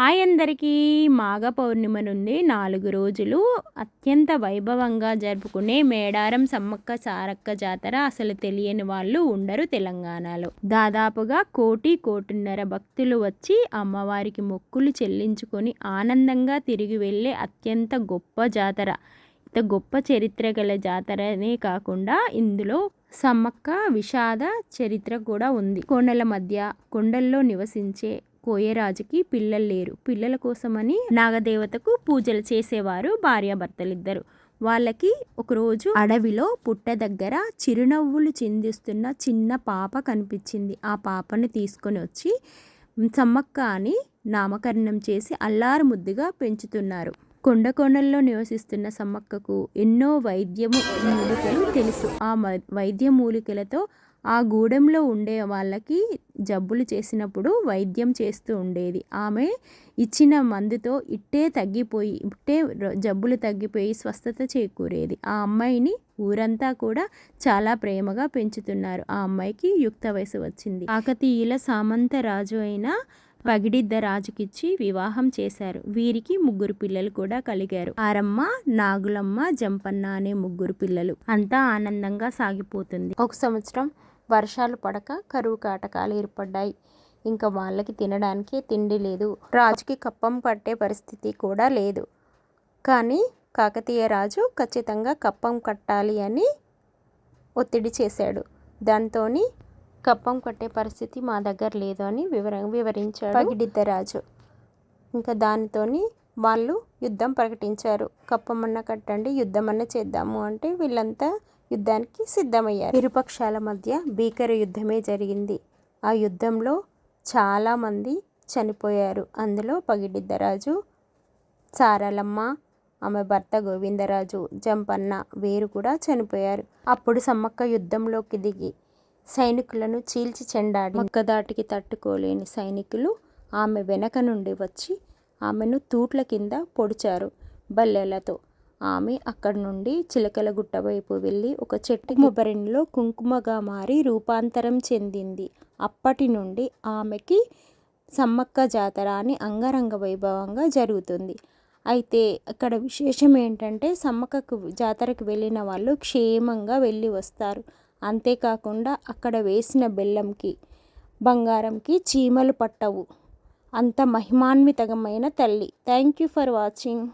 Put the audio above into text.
Hi అందరికీ మాఘ పౌర్ణిమ నుండి నాలుగు రోజులు అత్యంత వైభవంగా జరుపుకునే మేడారం సమ్మక్క సారక్క జాతర అసలు తెలియని వాళ్ళు ఉండరు తెలంగాణలో. దాదాపుగా కోటి కోటిన్నర భక్తులు వచ్చి అమ్మవారికి మొక్కులు చెల్లించుకొని ఆనందంగా తిరిగి వెళ్ళే అత్యంత గొప్ప జాతర. ఇంత గొప్ప చరిత్ర గల జాతరనే కాకుండా ఇందులో సమ్మక్క విషాద చరిత్ర కూడా ఉంది. కొండల మధ్య కొండల్లో నివసించే కోయరాజుకి పిల్లలు లేరు. పిల్లల కోసమని నాగదేవతకు పూజలు చేసేవారు భార్యాభర్తలిద్దరు. వాళ్ళకి ఒకరోజు అడవిలో పుట్ట దగ్గర చిరునవ్వులు చిందిస్తున్న చిన్న పాప కనిపించింది. ఆ పాపను తీసుకొని వచ్చి సమ్మక్క అని నామకరణం చేసి అల్లారు ముద్దుగా పెంచుతున్నారు. కొండ నివసిస్తున్న సమ్మక్కకు ఎన్నో వైద్యము మూలికలు తెలుసు. ఆ వైద్య మూలికలతో ఆ గూడెంలో ఉండే వాళ్ళకి జబ్బులు చేసినప్పుడు వైద్యం చేస్తూ ఉండేది. ఆమె ఇచ్చిన మందుతో ఇట్టే తగ్గిపోయి ఇట్టే జబ్బులు తగ్గిపోయి స్వస్థత చేకూరేది. ఆ అమ్మాయిని ఊరంతా కూడా చాలా ప్రేమగా పెంచుతున్నారు. ఆ అమ్మాయికి యుక్త వయసు వచ్చింది. కాకతీయుల సామంత రాజు అయిన పగిడిద్ద రాజుకిచ్చి వివాహం చేశారు. వీరికి ముగ్గురు పిల్లలు కూడా కలిగారు. ఆరమ్మ నాగులమ్మ జంపన్న అనే ముగ్గురు పిల్లలు. అంతా ఆనందంగా సాగిపోతుంది. ఒక సంవత్సరం వర్షాలు పడక కరువు కాటకాలు ఏర్పడ్డాయి. ఇంకా వాళ్ళకి తినడానికి తిండి లేదు. రాజుకి కప్పం పట్టే పరిస్థితి కూడా లేదు. కానీ కాకతీయ రాజు ఖచ్చితంగా కప్పం కట్టాలి అని ఒత్తిడి చేశాడు. దాంతో కప్పం కట్టే పరిస్థితి మా దగ్గర లేదు అని వివర వివరించాడు. పగిడిద్ద రాజు ఇంకా దానితో వాళ్ళు యుద్ధం ప్రకటించారు. కప్పమన్న కట్టండి యుద్ధమన్న చేద్దాము అంటే వీళ్ళంతా యుద్ధానికి సిద్ధమయ్యారు. ఇరుపక్షాల మధ్య భీకర యుద్ధమే జరిగింది. ఆ యుద్ధంలో చాలామంది చనిపోయారు. అందులో పగిడిద్దరాజు సారలమ్మ ఆమె భర్త గోవిందరాజు జంపన్న వీరు కూడా చనిపోయారు. అప్పుడు సమ్మక్క యుద్ధంలోకి దిగి సైనికులను చీల్చి చెండాడి మొక్కదాటికి తట్టుకోలేని సైనికులు ఆమె వెనక నుండి వచ్చి ఆమెను తూట్ల కింద పొడిచారు బల్లెలతో. ఆమె అక్కడి నుండి చిలకల గుట్ట వైపు వెళ్ళి ఒక చెట్టు కొబ్బరిలో కుంకుమగా మారి రూపాంతరం చెందింది. అప్పటి నుండి ఆమెకి సమ్మక్క జాతర అని అంగరంగ వైభవంగా జరుగుతుంది. అయితే అక్కడ విశేషం ఏంటంటే సమ్మక్కకు జాతరకు వెళ్ళిన వాళ్ళు క్షేమంగా వెళ్ళి వస్తారు. అంతేకాకుండా అక్కడ వేసిన బెల్లంకి బంగారంకి చీమలు పట్టవు. అంత మహిమాన్వితమైన తల్లి. Thank you for watching.